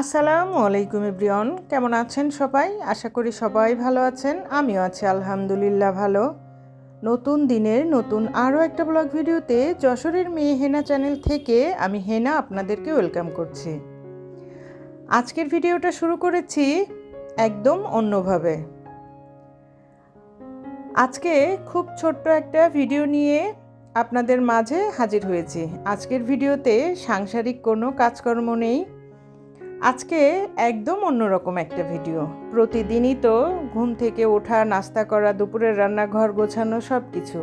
আসসালামু আলাইকুম ইব্রিয়ন কেমন আছেন সবাই? আশা করি সবাই ভালো আছেন, আমিও আছি আলহামদুলিল্লাহ ভালো। নতুন দিনের নতুন আরও একটা ব্লগ ভিডিওতে যশোরের মেয়ে হেনা চ্যানেল থেকে আমি হেনা আপনাদেরকে ওয়েলকাম করছি। আজকের ভিডিওটা শুরু করেছি একদম অন্যভাবে। আজকে খুব ছোট্ট একটা ভিডিও নিয়ে আপনাদের মাঝে হাজির হয়েছি। আজকের ভিডিওতে সাংসারিক কোনো কাজকর্ম নেই আজকে একদম অন্যরকম একটা ভিডিও। প্রতিদিনই তো ঘুম থেকে ওঠা, নাস্তা করা, দুপুরের রান্নাঘর গোছানো সব কিছু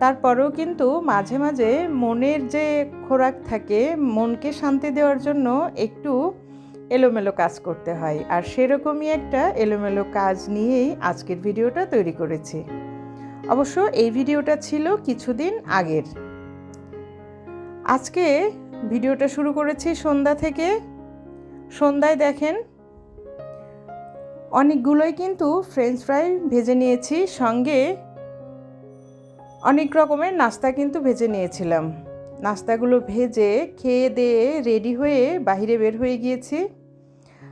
তারপরেও কিন্তু মাঝে মাঝে মনের যে খোরাক থাকে, মনকে শান্তি দেওয়ার জন্য একটু এলোমেলো কাজ করতে হয়। আর সেরকমই একটা এলোমেলো কাজ নিয়েই আজকের ভিডিওটা তৈরি করেছি। অবশ্য এই ভিডিওটা ছিল কিছুদিন আগের। আজকে ভিডিওটা শুরু করেছি সন্ধ্যা থেকে সন্ধ্যায় দেখেন। অনেকগুলোই কিন্তু ফ্রেঞ্চ ফ্রাই ভেজে নিয়েছি, সঙ্গে অনেক রকমের নাস্তা কিন্তু ভেজে নিয়েছিলাম। নাস্তাগুলো ভেজে খেয়ে দিয়ে রেডি হয়ে বাহিরে বের হয়ে গিয়েছি।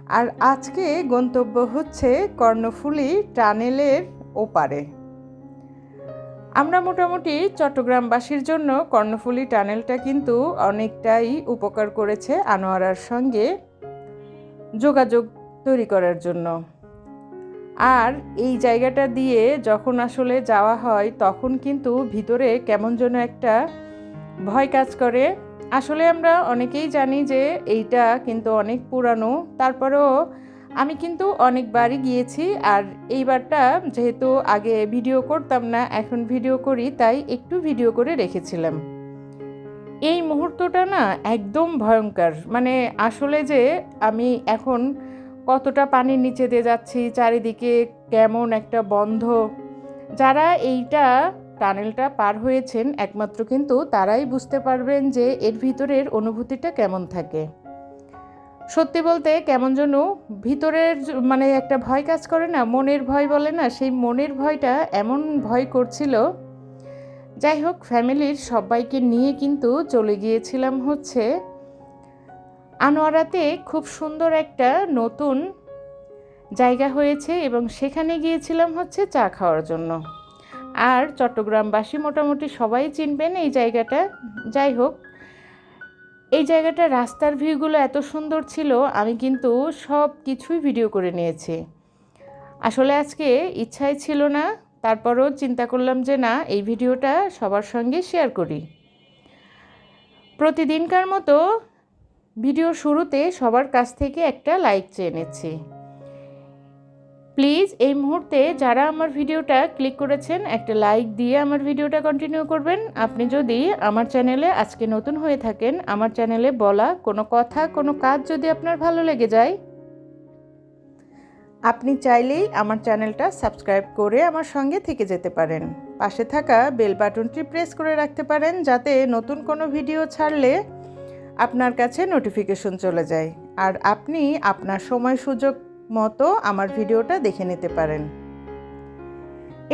আর আজকে গন্তব্য হচ্ছে কর্ণফুলি টানেলের ওপারে। আমরা মোটামুটি চট্টগ্রামবাসীর জন্য কর্ণফুলি টানেলটা কিন্তু অনেকটাই উপকার করেছে আনোয়ারার সঙ্গে। যোগাযোগ তৈরি করার জন্য। আর এই জায়গাটা দিয়ে যখন আসলে যাওয়া হয়, তখন কিন্তু ভিতরে কেমন যেন একটা ভয় কাজ করে। আসলে আমরা অনেকেই জানি যে এইটা কিন্তু অনেক পুরানো। তারপরেও আমি কিন্তু অনেকবারই গিয়েছি আর এইবারটা যেহেতু আগে ভিডিও করতাম না, এখন ভিডিও করি, তাই একটু ভিডিও করে রেখেছিলাম। এই মুহূর্তটা না একদম ভয়ঙ্কর। মানে আসলে যে আমি এখন কতটা পানির নিচে দিয়ে যাচ্ছি, চারিদিকে কেমন একটা বন্ধ। যারা এইটা টানেলটা পার হয়েছেন একমাত্র কিন্তু তারাই বুঝতে পারবেন যে এর ভিতরের অনুভূতিটা কেমন থাকে। সত্যি বলতে কেমন যেন ভিতরের মানে একটা ভয় কাজ করে না, মনের ভয় বলে না, সেই মনের ভয়টা এমন ভয় করছিল যাই হোক, ফ্যামিলির সবাইকে নিয়ে কিন্তু চলে গিয়েছিলাম হচ্ছে আনোয়ারাতে খুব সুন্দর একটা নতুন জায়গা হয়েছে এবং সেখানে গিয়েছিলাম হচ্ছে চা খাওয়ার জন্য। আর চট্টগ্রামবাসী মোটামুটি সবাই চিনবেন এই জায়গাটা। যাই হোক, এই জায়গাটা রাস্তার ভিউগুলো এত সুন্দর ছিল, আমি কিন্তু সব কিছুই ভিডিও করে নিয়েছি। আসলে আজকে ইচ্ছাই ছিল না তারপরও চিন্তা করলাম যে না, এই ভিডিওটা সবার সঙ্গে শেয়ার করি। প্রতিদিনকার মতো ভিডিও শুরুতে সবার কাছ থেকে একটা লাইক চেয়ে নিচ্ছি। প্লিজ এই মুহূর্তে যারা আমার ভিডিওটা ক্লিক করেছেন, একটা লাইক দিয়ে আমার ভিডিওটা কন্টিনিউ করবেন। আপনি যদি আমার চ্যানেলে আজকে নতুন হয়ে থাকেন, আমার চ্যানেলে বলা কোনো কথা, কোনো কাজ যদি আপনার ভালো লেগে যায় আপনি চাইলেই আমার চ্যানেলটা সাবস্ক্রাইব করে আমার সঙ্গে থেকে যেতে পারেন। পাশে থাকা বেল বাটনটি প্রেস করে রাখতে পারেন যাতে নতুন কোনো ভিডিও ছাড়লে আপনার কাছে নোটিফিকেশন চলে যায়। আর আপনি আপনার সময় সুযোগ মতো আমার ভিডিওটা দেখে নিতে পারেন।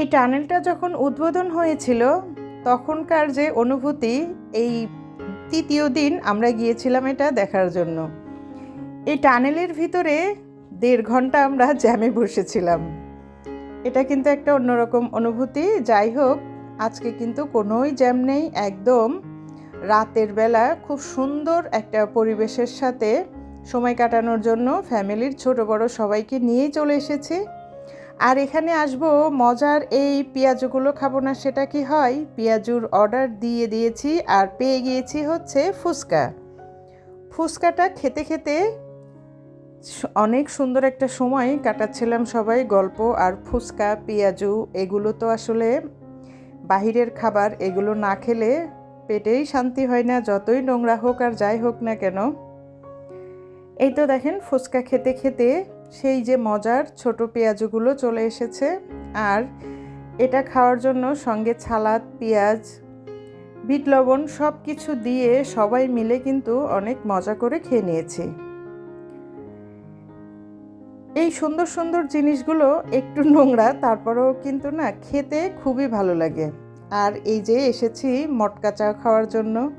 এই টানেলটা যখন উদ্বোধন হয়েছিল, তখনকার যে অনুভূতি, এই তৃতীয় দিন আমরা গিয়েছিলাম এটা দেখার জন্য। এই টানেলের ভিতরে দেড় ঘণ্টা আমরা জ্যামে বসেছিলাম। এটা কিন্তু একটা অন্যরকম অনুভূতি। যাই হোক, আজকে কিন্তু কোনোই জ্যাম নেই, একদম। রাতের বেলা খুব সুন্দর একটা পরিবেশের সাথে সময় কাটানোর জন্য ফ্যামিলির ছোট বড় সবাইকে নিয়েই চলে এসেছি। আর এখানে আসব, মজার এই পেঁয়াজগুলো খাব না, সেটা কি হয়? পেঁয়াজুর অর্ডার দিয়ে দিয়েছি আর পেয়ে গিয়েছি হচ্ছে ফুচকা। ফুচকাটা খেতে খেতে অনেক সুন্দর একটা সময় কাটাচ্ছিলাম সবাই, গল্প আর ফুচকা, পেঁয়াজু, এগুলো তো আসলে বাহিরের খাবার, এগুলো না খেলে পেটেই শান্তি হয় না, যতই নোংরা হোক আর যাই হোক না কেন। এই তো দেখেন, ফুচকা খেতে খেতে সেই যে মজার ছোট পেঁয়াজগুলো চলে এসেছে আর এটা খাওয়ার জন্য সঙ্গে ছালাদ, পেঁয়াজ, বিট লবণ সব কিছু দিয়ে সবাই মিলে কিন্তু অনেক মজা করে খেয়ে নিয়েছি। এই সুন্দর সুন্দর জিনিসগুলো একটু নোংরা, তারপরেও কিন্তু না খেতে খুবই ভালো লাগে। আর এই যে এসেছি মটকা চা খাওয়ার জন্য।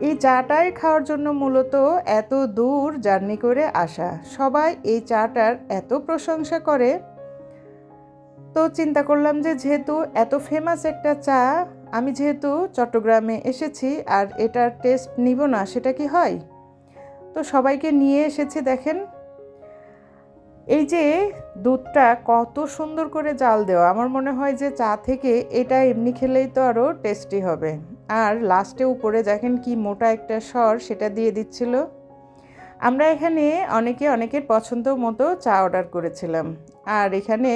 এই চাটাই খাওয়ার জন্য মূলত এত দূর জার্নি করে আসা। সবাই এই চাটার এত প্রশংসা করে। তো চিন্তা করলাম যে যেহেতু এত ফেমাস একটা চা, আমি যেহেতু চট্টগ্রামে এসেছি আর এটার টেস্ট নিব না, সেটা কি হয়? তো সবাইকে নিয়ে এসেছি দেখেন। এই যে দুধটা কত সুন্দর করে জাল দেওয়া, আমার মনে হয় যে চা থেকে এটা এমনি খেলেই তো আরও টেস্টি হবে। আর লাস্টে উপরে দেখেন কি মোটা একটা স্বর সেটা দিয়ে দিচ্ছিল। আমরা এখানে অনেকে অনেকের পছন্দ মতো চা অর্ডার করেছিলাম। আর এখানে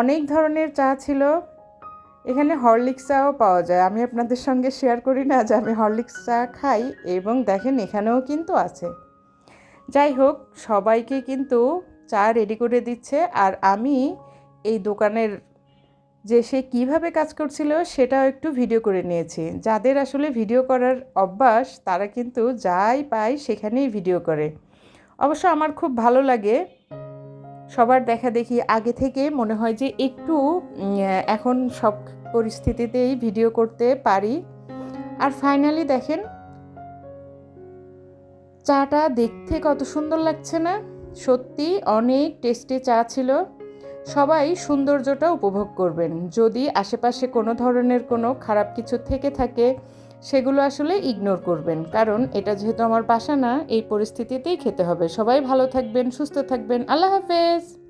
অনেক ধরনের চা ছিল। এখানে হরলিক্স চাও পাওয়া যায়। আমি আপনাদের সঙ্গে শেয়ার করি না যে আমি হরলিক্স চা খাই এবং দেখেন এখানেও কিন্তু আছে। যাই হোক, সবাইকে কিন্তু চা রেডি করে দিচ্ছে আর আমি এই দোকানের যে সে কীভাবে কাজ করছিল সেটাও একটু ভিডিও করে নিয়েছি। যাদের আসলে ভিডিও করার অভ্যাস, তারা কিন্তু যাই পায় সেখানেই ভিডিও করে। অবশ্য আমার খুব ভালো লাগে। সবার দেখা দেখি আগে থেকে মনে হয় যে একটু এখন সব পরিস্থিতিতেই ভিডিও করতে পারি। আর ফাইনালি দেখেন, চাটা দেখতে কত সুন্দর লাগছে না? সত্যি অনেক টেস্টি চা ছিল। সবাই সৌন্দর্যটা উপভোগ করবেন। যদি আশেপাশে কোনো ধরনের কোনো খারাপ কিছু থেকে থাকে, সেগুলো আসলে ইগনোর করবেন। কারণ এটা যেহেতু আমার বাসা না, এই পরিস্থিতিতেই খেতে হবে। সবাই ভালো থাকবেন, সুস্থ থাকবেন। আল্লাহ হাফেজ!